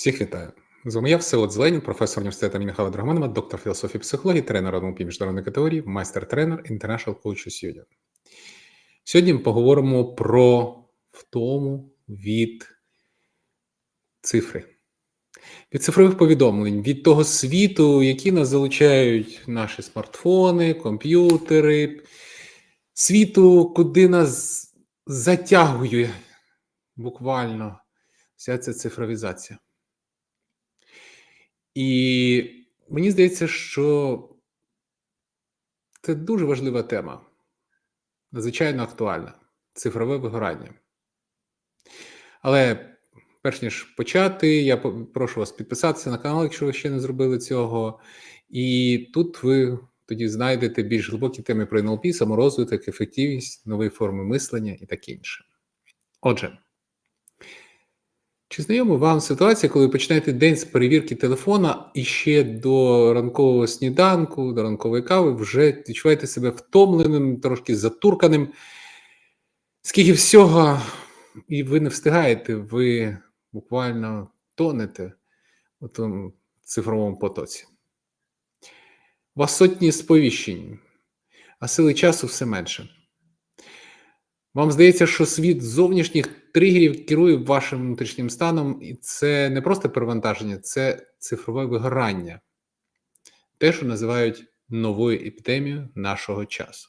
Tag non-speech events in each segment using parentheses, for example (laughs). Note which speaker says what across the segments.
Speaker 1: Всіх вітаю. З вами я Всеволод Зеленін, професор університету Михайла Драгоманова, доктор філософії психології, тренер НЛП міжнародної категорії, майстер-тренер International Coaches Union. Сьогодні ми поговоримо про втому від цифри, від цифрових повідомлень, від того світу, який нас залучають наші смартфони, комп'ютери, світу, куди нас затягує буквально вся ця цифровізація. І мені здається, що це дуже важлива тема, надзвичайно актуальна цифрове вигорання. Але перш ніж почати, я прошу вас підписатися на канал, якщо ви ще не зробили цього. І тут ви тоді знайдете більш глибокі теми про НЛП, саморозвиток, ефективність, нові форми мислення і таке інше. Отже. Чи знайома вам ситуація, коли ви починаєте день з перевірки телефона і ще до ранкового сніданку, до ранкової кави вже відчуваєте себе втомленим, трошки затурканим? Скільки всього, і ви не встигаєте, ви буквально тонете у тому цифровому потоці. У вас сотні сповіщень, а сили часу все менше. Вам здається, що світ зовнішніх тригерів керує вашим внутрішнім станом, і це не просто перевантаження, це цифрове вигорання, те, що називають новою епідемією нашого часу.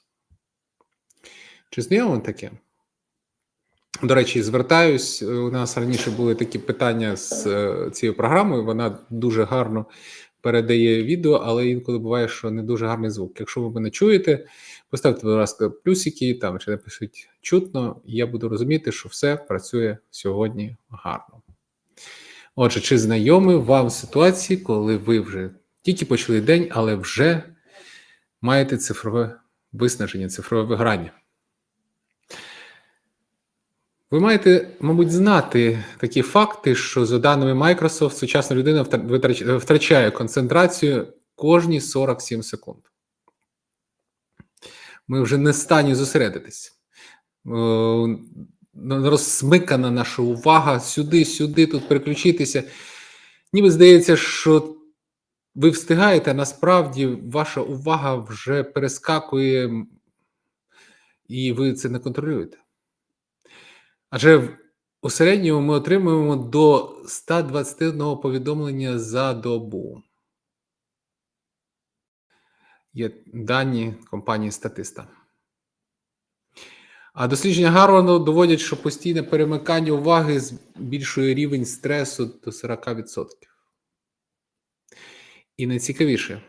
Speaker 1: Чи знайомо таке? До речі, звертаюсь. У нас раніше були такі питання з е, цією програмою. Вона дуже гарно передає відео, але інколи буває, що не дуже гарний звук. Якщо ви мене чуєте, поставте, будь ласка, плюсики там чи напишіть чутно, і я буду розуміти, що все працює сьогодні гарно. Отже, чи знайомі вам ситуації, коли ви вже тільки почали день, але вже маєте цифрове виснаження, цифрове виграння? Ви маєте, мабуть, знати такі факти, що за даними Microsoft, сучасна людина втрачає концентрацію кожні 47 секунд. Ми вже не стані зосередитись. Розсмикана наша увага сюди, сюди, тут переключитися. Ніби здається, що ви встигаєте, а насправді ваша увага вже перескакує, і ви це не контролюєте. Адже у середньому ми отримуємо до 121 повідомлення за добу. Є дані компанії Статиста. А дослідження Гарварду доводять, що постійне перемикання уваги збільшує рівень стресу до 40%. І найцікавіше,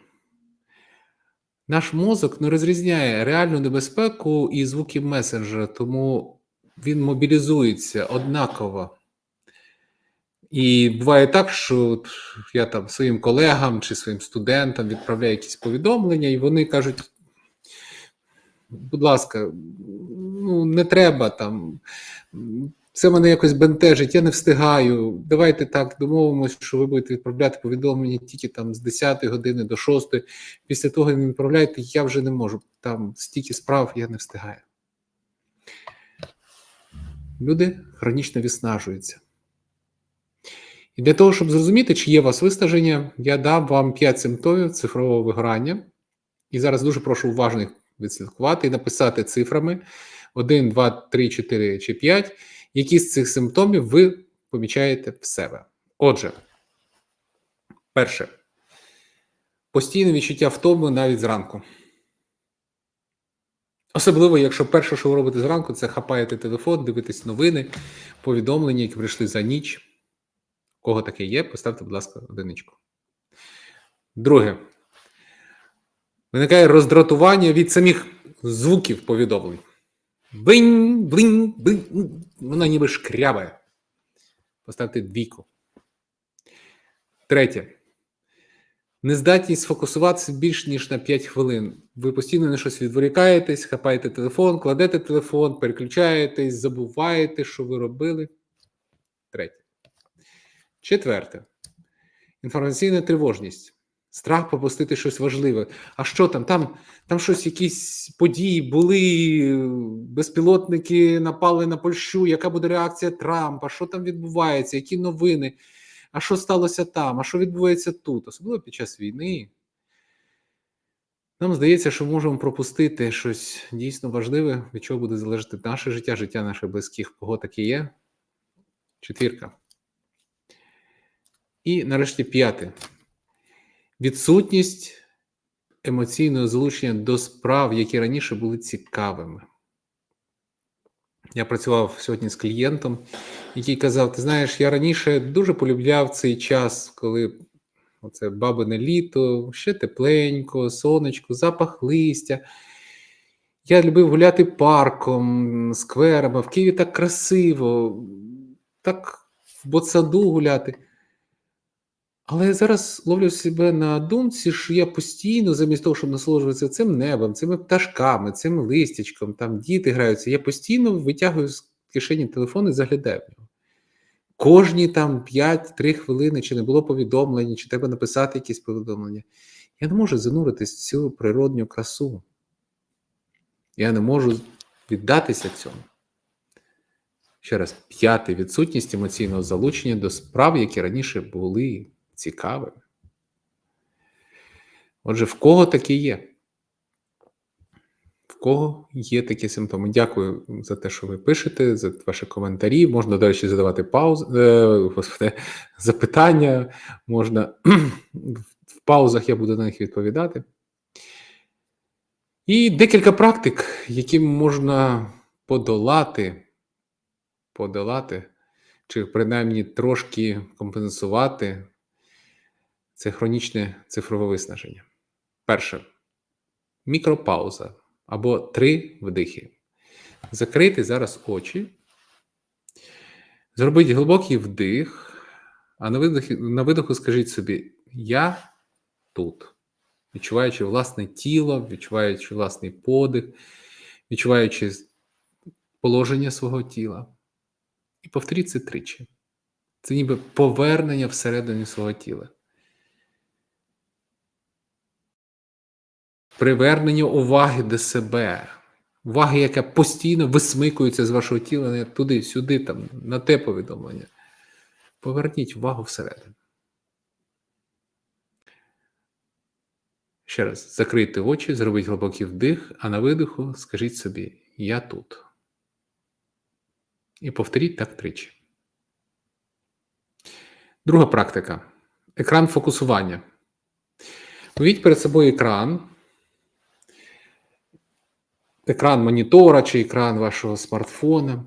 Speaker 1: наш мозок не розрізняє реальну небезпеку і звуки месенджера, тому він мобілізується однаково. І буває так, що я там своїм колегам чи своїм студентам відправляю якісь повідомлення, і вони кажуть: будь ласка, ну не треба там, це мене якось бентежить, я не встигаю. Давайте так домовимося, що ви будете відправляти повідомлення тільки там з 10 години до 6. Після того не відправляєте, я вже не можу. Там стільки справ я не встигаю. Люди хронічно виснажуються. І для того, щоб зрозуміти, чи є у вас виснаження, я дам вам 5 симптомів цифрового вигорання. І зараз дуже прошу уважно їх відслідкувати і написати цифрами 1, 2, 3, 4 чи 5, які з цих симптомів ви помічаєте в себе. Отже, перше, постійне відчуття втоми навіть зранку. Особливо, якщо перше, що ви робите зранку, це хапаєте телефон, дивитесь новини, повідомлення, які прийшли за ніч. Кого таке є, поставте, будь ласка, одиничку. Друге. Виникає роздратування від самих звуків повідомлень. Бинь, блинь, бинь. Вона ніби шкрябає. Поставте двійку. Третє. Нездатність сфокусуватися більш ніж на 5 хвилин. Ви постійно на щось відволікаєтесь, хапаєте телефон, кладете телефон, переключаєтесь, забуваєте, що ви робили. Третє. Четверте. Інформаційна тривожність. Страх пропустити щось важливе. А що там? Там там щось, якісь події були, безпілотники напали на Польщу. Яка буде реакція Трампа? Що там відбувається? Які новини? А що сталося там, а що відбувається тут, особливо під час війни. Нам здається, що можемо пропустити щось дійсно важливе, від чого буде залежати наше життя, життя наших близьких, кого таке є. Четвірка. І нарешті п'яте. Відсутність емоційного залучення до справ, які раніше були цікавими. Я працював сьогодні з клієнтом, який казав: Ти знаєш, я раніше дуже полюбляв цей час, коли оце бабине літо, ще тепленько, сонечко, запах листя. Я любив гуляти парком, скверами. В Києві так красиво, так в боцаду гуляти. Але я зараз ловлю себе на думці, що я постійно, замість того, щоб насолоджуватися цим небом, цими пташками, цим листячком, там діти граються, я постійно витягую з кишені телефон і заглядаю в нього. Кожні там 5-3 хвилини, чи не було повідомлення, чи треба написати якісь повідомлення. Я не можу зануритись в цю природню красу. Я не можу віддатися цьому. Ще раз, п'яте відсутність емоційного залучення до справ, які раніше були цікавими. Отже, в кого таке є? В кого є такі симптоми? Дякую за те, що ви пишете, за ваші коментарі. Можна, до речі, задавати пауз, е, запитання. Можна (clears throat) в паузах я буду на них відповідати. І декілька практик, які можна подолати, подолати, чи принаймні трошки компенсувати це хронічне цифрове виснаження. Перше мікропауза або три вдихи. Закрити зараз очі, зробіть глибокий вдих, а на видоху, на видоху скажіть собі: Я тут відчуваючи власне тіло, відчуваючи власний подих, відчуваючи положення свого тіла. І повторіть це тричі. Це ніби повернення всередині свого тіла. Привернення уваги до себе, уваги, яка постійно висмикується з вашого тіла туди, сюди, там, на те повідомлення. Поверніть увагу всередину. Ще раз, закрийте очі, зробіть глибокий вдих, а на видиху скажіть собі: Я тут. І повторіть так тричі. Друга практика. Екран фокусування. Уявіть перед собою екран. Екран монітора чи екран вашого смартфона.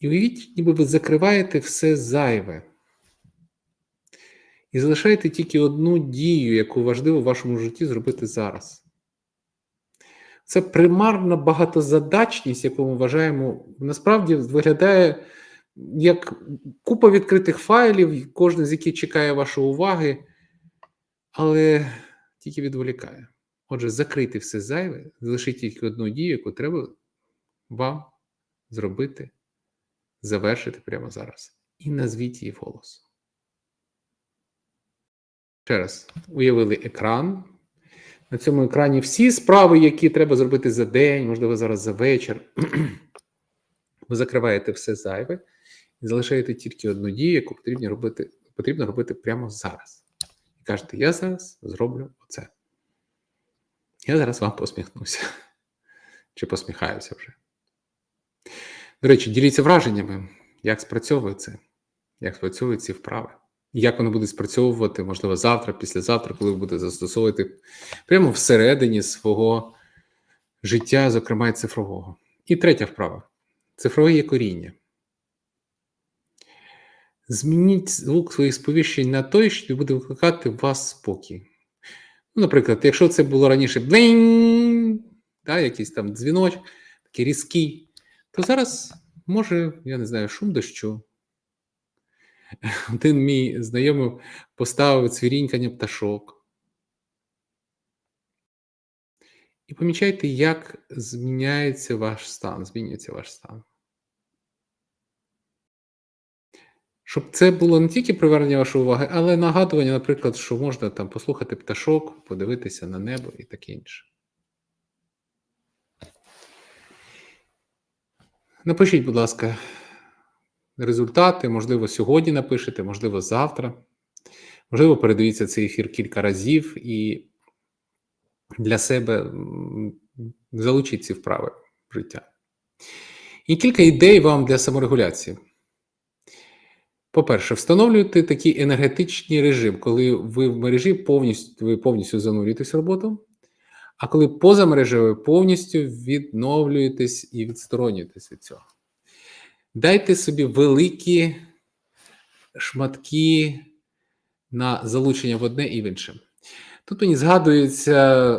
Speaker 1: І уявіть, ніби ви закриваєте все зайве. І залишаєте тільки одну дію, яку важливо в вашому житті зробити зараз. Це примарна багатозадачність, яку ми вважаємо, насправді виглядає як купа відкритих файлів, кожен з яких чекає вашої уваги, але тільки відволікає. Отже, закрити все зайве, залишіть тільки одну дію, яку треба вам зробити, завершити прямо зараз. І назвіть її голос. Ще раз, уявили екран. На цьому екрані всі справи, які треба зробити за день, можливо, зараз за вечір. (clears throat) Ви закриваєте все зайве і залишаєте тільки одну дію, яку потрібно робити потрібно робити прямо зараз. І кажете, я зараз зроблю оце. Я зараз вам посміхнуся. Чи посміхаюся вже. До речі, діліться враженнями, як спрацьовує це, як спрацьовують ці вправи. Як воно буде спрацьовувати, можливо, завтра, післязавтра, коли ви будете застосовувати прямо всередині свого життя, зокрема і цифрового. І третя вправа цифрове є коріння. Змініть звук своїх сповіщень на той, що буде викликати в вас спокій. Ну, Наприклад, якщо це було раніше блинь, да, якийсь там дзвіночок, такий різкий, то зараз може, я не знаю, шум дощу. (laughs) Один мій знайомий поставив цвірінькання пташок. І помічайте, як зміняється ваш стан, змінюється ваш стан. Щоб це було не тільки привернення вашої уваги, але нагадування, наприклад, що можна там послухати пташок, подивитися на небо і таке інше. Напишіть, будь ласка, результати. Можливо, сьогодні напишете, можливо, завтра. Можливо, передивіться цей ефір кілька разів і для себе залучіть ці вправи в життя. І кілька ідей вам для саморегуляції. По-перше, встановлюйте такий енергетичний режим, коли ви в мережі повністю ви повністю занурюєтесь в роботу, а коли поза мережею повністю відновлюєтесь і відсторонюєтесь від цього. Дайте собі великі шматки на залучення в одне і в інше. Тут мені згадується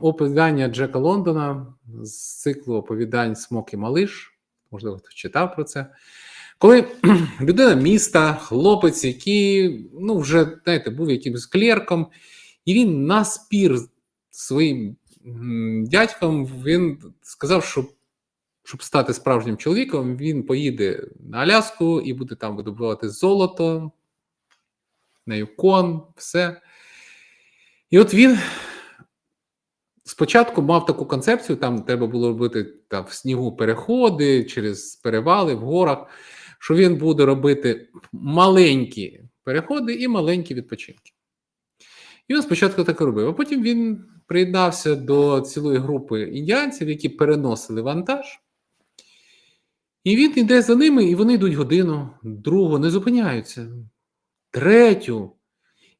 Speaker 1: оповідання Джека Лондона з циклу оповідань Смок і Малиш. Можливо, хтось читав про це. Коли (clears throat) людина міста, хлопець, який ну, вже знаєте, був якимось клерком, і він на спір своїм дядьком він сказав, що щоб стати справжнім чоловіком, він поїде на Аляску і буде там видобувати золото, на Юкон, все. І от він спочатку мав таку концепцію: там треба було робити там, в снігу переходи через перевали в горах, що він буде робити маленькі переходи і маленькі відпочинки. І він спочатку так робив. А потім він приєднався до цілої групи індіанців, які переносили вантаж. І він йде за ними, і вони йдуть годину, другу, не зупиняються, третю.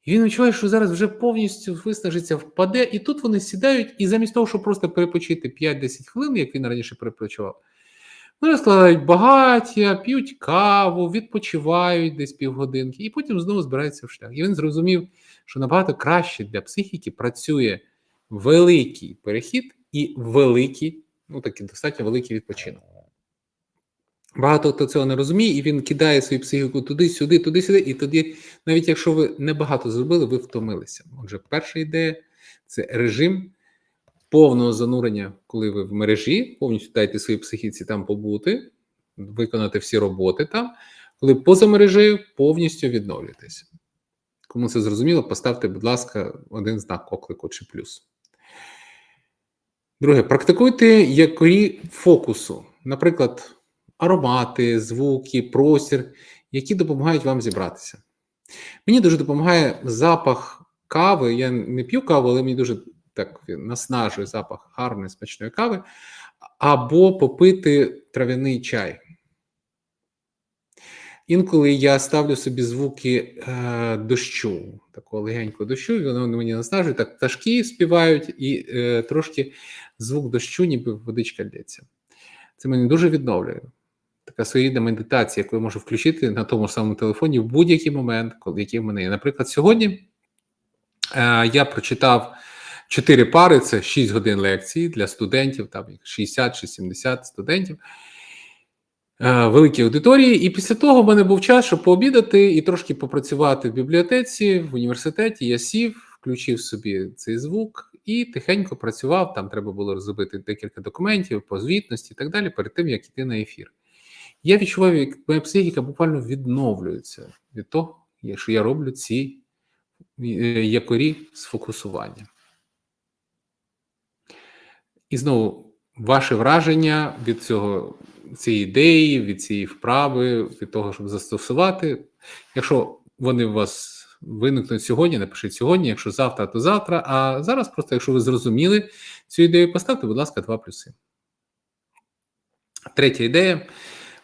Speaker 1: І він відчуває, що зараз вже повністю виснажиться, впаде, і тут вони сідають, і замість того, щоб просто перепочити 5-10 хвилин, як він раніше перепочивав, вони розкладають багаття, п'ють каву, відпочивають десь півгодинки, і потім знову збираються в шлях. І він зрозумів, що набагато краще для психіки працює великий перехід і великий, ну такий достатньо великий відпочинок. Багато хто цього не розуміє, і він кидає свою психіку туди-сюди, туди-сюди, і тоді, навіть якщо ви небагато зробили, ви втомилися. Отже, перша ідея це режим повного занурення, коли ви в мережі, повністю дайте своїй психіці там побути, виконати всі роботи там, коли поза мережею повністю відновлюєтесь. Кому це зрозуміло, поставте, будь ласка, один знак оклику чи плюс. Друге, практикуйте якорі фокусу. Наприклад, аромати, звуки, простір, які допомагають вам зібратися. Мені дуже допомагає запах кави. Я не п'ю каву, але мені дуже так наснажує запах гарної смачної кави, або попити трав'яний чай. Інколи я ставлю собі звуки е, дощу, такого легенького дощу, і воно мені наснажує, так пташки співають, і е, трошки звук дощу, ніби водичка лється. Це мене дуже відновлює. Така своєрідна медитація, яку я можу включити на тому самому телефоні в будь-який момент, коли який в мене є. Наприклад, сьогодні е, я прочитав чотири пари, це 6 годин лекцій для студентів, там 60 чи 70 студентів. Е, великій аудиторії, і після того в мене був час, щоб пообідати і трошки попрацювати в бібліотеці, в університеті. Я сів, включив собі цей звук і тихенько працював. Там треба було розробити декілька документів по звітності і так далі, перед тим як йти на ефір. Я відчував, як моя психіка буквально відновлюється від того, що я роблю ці е, якорі сфокусування. І знову ваше враження від цього цієї ідеї, від цієї вправи, від того, щоб застосувати. Якщо вони у вас виникнуть сьогодні, напишіть сьогодні, якщо завтра, то завтра. А зараз, просто, якщо ви зрозуміли цю ідею, поставте, будь ласка, два плюси. Третя ідея.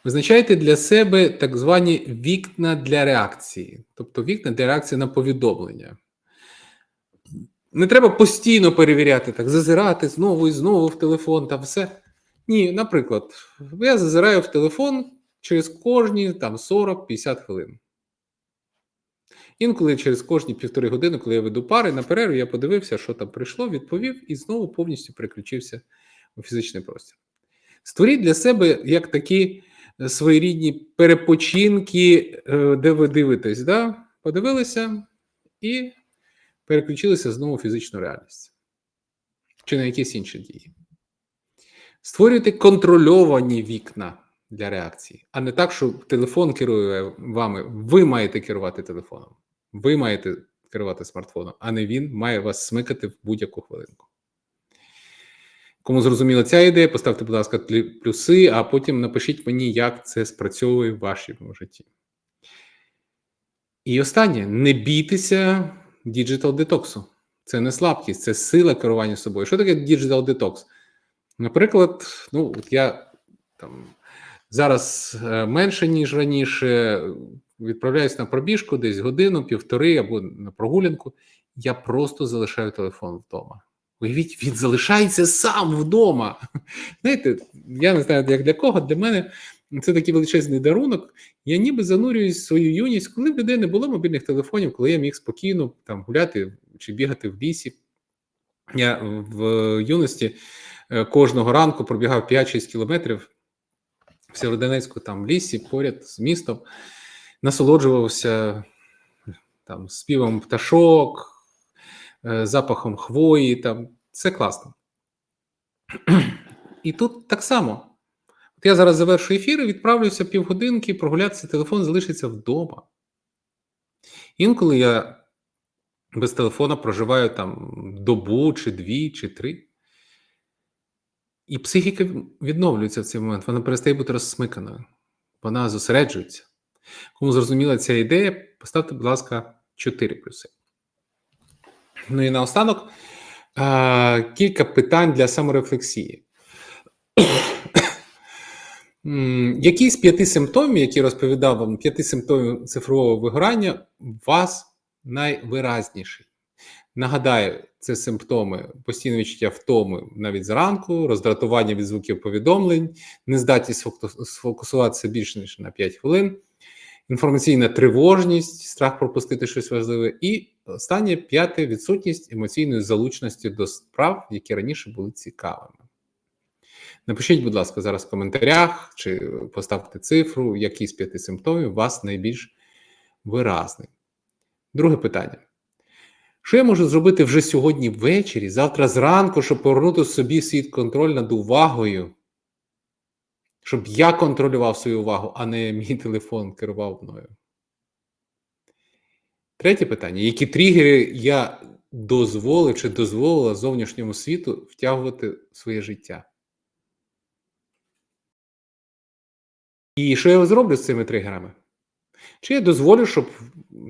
Speaker 1: Визначайте для себе так звані вікна для реакції, тобто вікна для реакції на повідомлення. Не треба постійно перевіряти, так, зазирати знову і знову в телефон та все. Ні, наприклад, я зазираю в телефон через кожні там 40-50 хвилин. Інколи через кожні півтори години, коли я веду пари на перерву, я подивився, що там прийшло, відповів і знову повністю переключився у фізичний простір. Створіть для себе як такі своєрідні перепочинки, е, де ви дивитесь, да? подивилися і переключилися знову в фізичну реальність чи на якісь інші дії. Створюйте контрольовані вікна для реакції, а не так, що телефон керує вами. Ви маєте керувати телефоном. Ви маєте керувати смартфоном, а не він має вас смикати в будь-яку хвилинку. Кому зрозуміла ця ідея, поставте, будь ласка, плюси, а потім напишіть мені, як це спрацьовує в вашому житті. І останнє: не бійтеся діджитал детоксу. Це не слабкість, це сила керування собою. Що таке діджитал детокс? Наприклад, ну, от я там зараз е, менше, ніж раніше, відправляюсь на пробіжку десь годину, півтори або на прогулянку. Я просто залишаю телефон вдома. Уявіть, він залишається сам вдома. (laughs) Знаєте, я не знаю, як для кого, для мене це такий величезний дарунок. Я ніби занурююсь в свою юність, коли в людей не було мобільних телефонів, коли я міг спокійно там гуляти чи бігати в лісі. Я в юності е, кожного ранку пробігав 5-6 кілометрів в Сєвєродонецьку, там в лісі, поряд з містом, насолоджувався там співом пташок, е, запахом хвої. Там це класно. І тут так само. От я зараз завершу ефір і відправлюся півгодинки, прогулятися, телефон залишиться вдома. Інколи я без телефона проживаю там добу, чи дві, чи три. І психіка відновлюється в цей момент, вона перестає бути розсмиканою, вона зосереджується. Кому зрозуміла ця ідея, поставте, будь ласка, 4 плюси. Ну і наостанок кілька питань для саморефлексії. М, Які з п'яти симптомів, які розповідав вам, п'яти симптомів цифрового вигорання, у вас найвиразніший? Нагадаю, це симптоми постійне відчуття втоми навіть зранку, роздратування від звуків повідомлень, нездатність сфокусуватися більше ніж на 5 хвилин, інформаційна тривожність, страх пропустити щось важливе, і останнє п'яте відсутність емоційної залученості до справ, які раніше були цікавими. Напишіть, будь ласка, зараз в коментарях чи поставте цифру, який з п'яти симптомів у вас найбільш виразний. Друге питання. Що я можу зробити вже сьогодні ввечері, завтра зранку, щоб повернути собі свій контроль над увагою? Щоб я контролював свою увагу, а не мій телефон керував мною. Третє питання: які тригери я дозволив чи дозволила зовнішньому світу втягувати в своє життя? І що я зроблю з цими тригерами? Чи я дозволю, щоб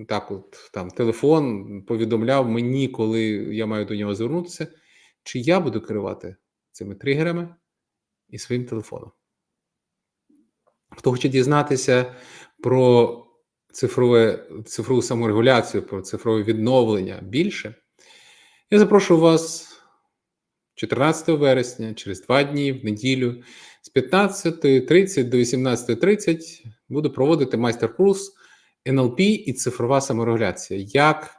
Speaker 1: так, от там телефон повідомляв мені, коли я маю до нього звернутися, чи я буду керувати цими тригерами і своїм телефоном? Хто хоче дізнатися про цифрове, цифрову саморегуляцію, про цифрове відновлення більше, я запрошую вас 14 вересня, через два дні, в неділю, з 15.30 до 18.30 буду проводити майстер-курс НЛП і цифрова саморегуляція. Як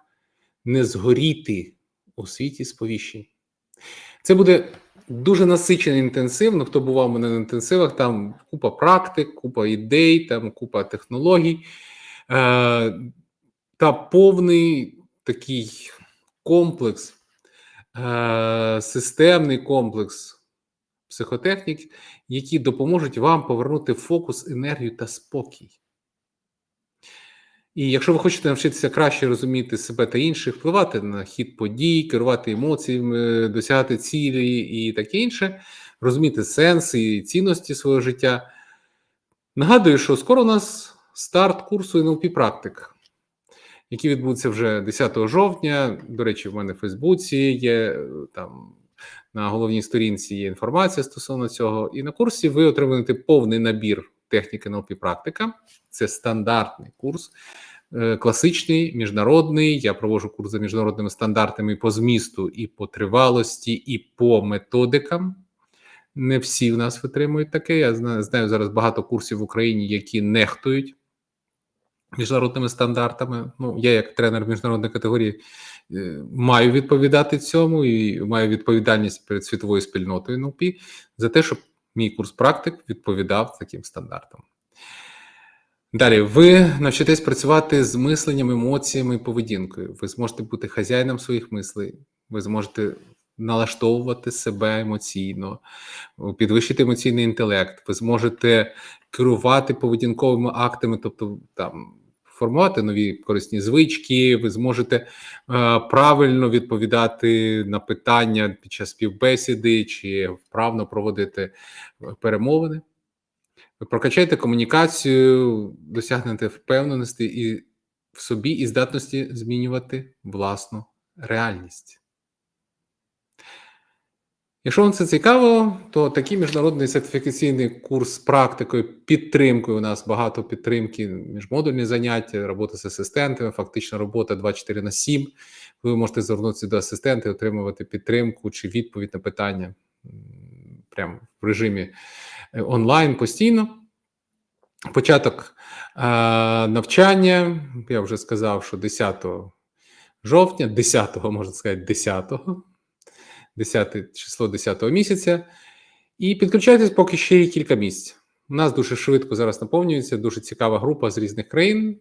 Speaker 1: не згоріти у світі сповіщень. Це буде дуже насичено інтенсивно. Хто бував у мене на інтенсивах, там купа практик, купа ідей, там купа технологій е, та повний такий комплекс, е, системний комплекс психотехнік, які допоможуть вам повернути фокус, енергію та спокій. І якщо ви хочете навчитися краще розуміти себе та інших, впливати на хід подій, керувати емоціями, досягати цілі і таке інше, розуміти сенс і цінності свого життя. Нагадую, що скоро у нас старт курсу НЛП практик, який відбудеться вже 10 жовтня. До речі, в мене в Фейсбуці є там на головній сторінці є інформація стосовно цього. І на курсі ви отримаєте повний набір техніки НЛП практика. Це стандартний курс, е, класичний, міжнародний. Я проводжу курс за міжнародними стандартами по змісту, і по тривалості, і по методикам. Не всі в нас витримують таке. Я знаю, знаю зараз багато курсів в Україні, які нехтують міжнародними стандартами. Ну, я, як тренер міжнародної категорії, е, маю відповідати цьому і маю відповідальність перед світовою спільнотою НЛП за те, щоб мій курс практик відповідав таким стандартам. Далі, ви навчитесь працювати з мисленням, емоціями і поведінкою. Ви зможете бути хазяїном своїх мислей, ви зможете налаштовувати себе емоційно, підвищити емоційний інтелект, ви зможете керувати поведінковими актами, тобто там формувати нові корисні звички, ви зможете е, правильно відповідати на питання під час співбесіди чи вправно проводити е, перемовини. Ви прокачаєте комунікацію, досягнете впевненості і в собі і здатності змінювати власну реальність. Якщо вам це цікаво, то такий міжнародний сертифікаційний курс з практикою, підтримкою. У нас багато підтримки, міжмодульні заняття, робота з асистентами, фактично робота 24 на 7. Ви можете звернутися до асистента і отримувати підтримку чи відповідь на питання прямо в режимі е, онлайн постійно. Початок е, навчання, я вже сказав, що 10 жовтня, 10, можна сказати, 10 10 число 10 місяця. І підключайтесь поки ще є кілька місць. У нас дуже швидко зараз наповнюється, дуже цікава група з різних країн.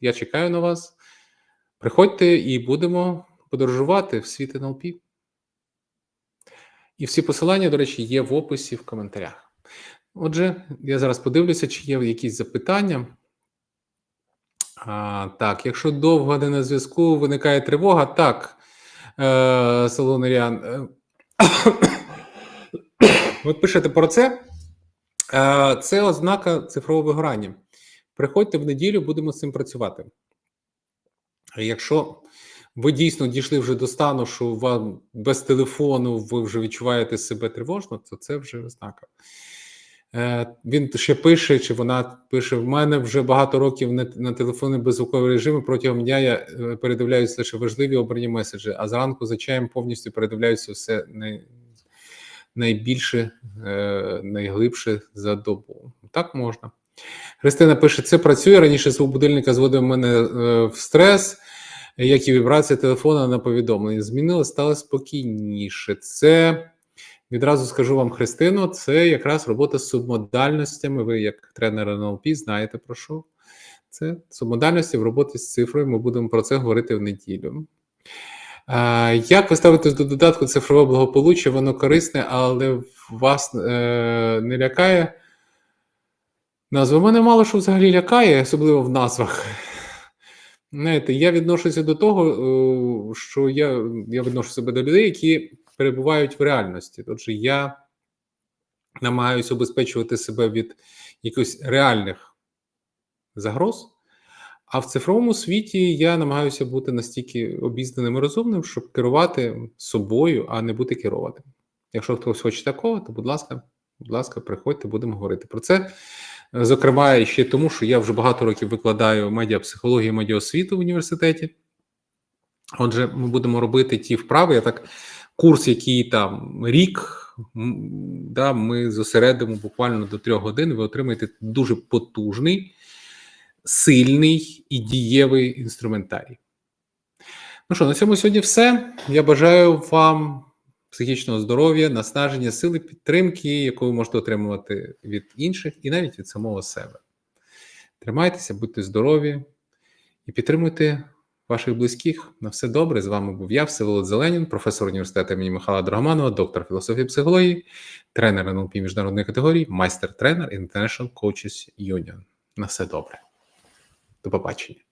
Speaker 1: Я чекаю на вас. Приходьте і будемо подорожувати в світ НЛП. І всі посилання, до речі, є в описі в коментарях. Отже, я зараз подивлюся, чи є якісь запитання. А, Так, якщо довго не на зв'язку, виникає тривога. Так, Солонаріан. е, Ви (coughs) пишете про це. Е, Це ознака цифрового вигорання. Приходьте в неділю, будемо з цим працювати. Якщо ви дійсно дійшли вже до стану, що вам без телефону ви вже відчуваєте себе тривожно, то це вже ознака. Е, Він ще пише, чи вона пише: в мене вже багато років на, на телефоні беззвуковий режим. Протягом дня я е, передивляюся лише важливі обрані меседжі, а зранку за чаєм повністю передивляюся все най, найбільше, е, найглибше за добу. Так можна. Христина пише: це працює. Раніше звук будильника зводив мене в стрес, як і вібрація телефона на повідомлення. Змінило, стало спокійніше. Це відразу скажу вам, Христино, це якраз робота з субмодальностями. Ви, як тренер НЛП, знаєте про що. Це субмодальності в роботі з цифрою. Ми будемо про це говорити в неділю. Як ви ставитесь до додатку цифрове благополуччя? Воно корисне, але вас е, не лякає. Назва мене мало що взагалі лякає, особливо в назвах. Знаєте, я відношуся до того, е, що я, я відношу себе до людей, які перебувають в реальності. Отже, я намагаюся обезпечувати себе від якихось реальних загроз, а в цифровому світі я намагаюся бути настільки обізнаним і розумним, щоб керувати собою, а не бути керованим. Якщо хтось хоче такого, то будь ласка, будь ласка, приходьте, будемо говорити про це. Зокрема, ще тому, що я вже багато років викладаю медіапсихологію, медіаосвіту в університеті. Отже, ми будемо робити ті вправи. Я так курс, який там рік, да, ми зосередимо буквально до трьох годин. Ви отримаєте дуже потужний, сильний і дієвий інструментарій. Ну що, на цьому сьогодні все. Я бажаю вам психічного здоров'я, наснаження, сили підтримки, яку ви можете отримувати від інших і навіть від самого себе. Тримайтеся, будьте здорові і підтримуйте ваших близьких. На все добре. З вами був я, Всеволод Зеленін, професор університету імені Михайла Драгоманова, доктор філософії психології, тренер НЛП міжнародної категорії, майстер-тренер International Coaches Union. На все добре. До побачення.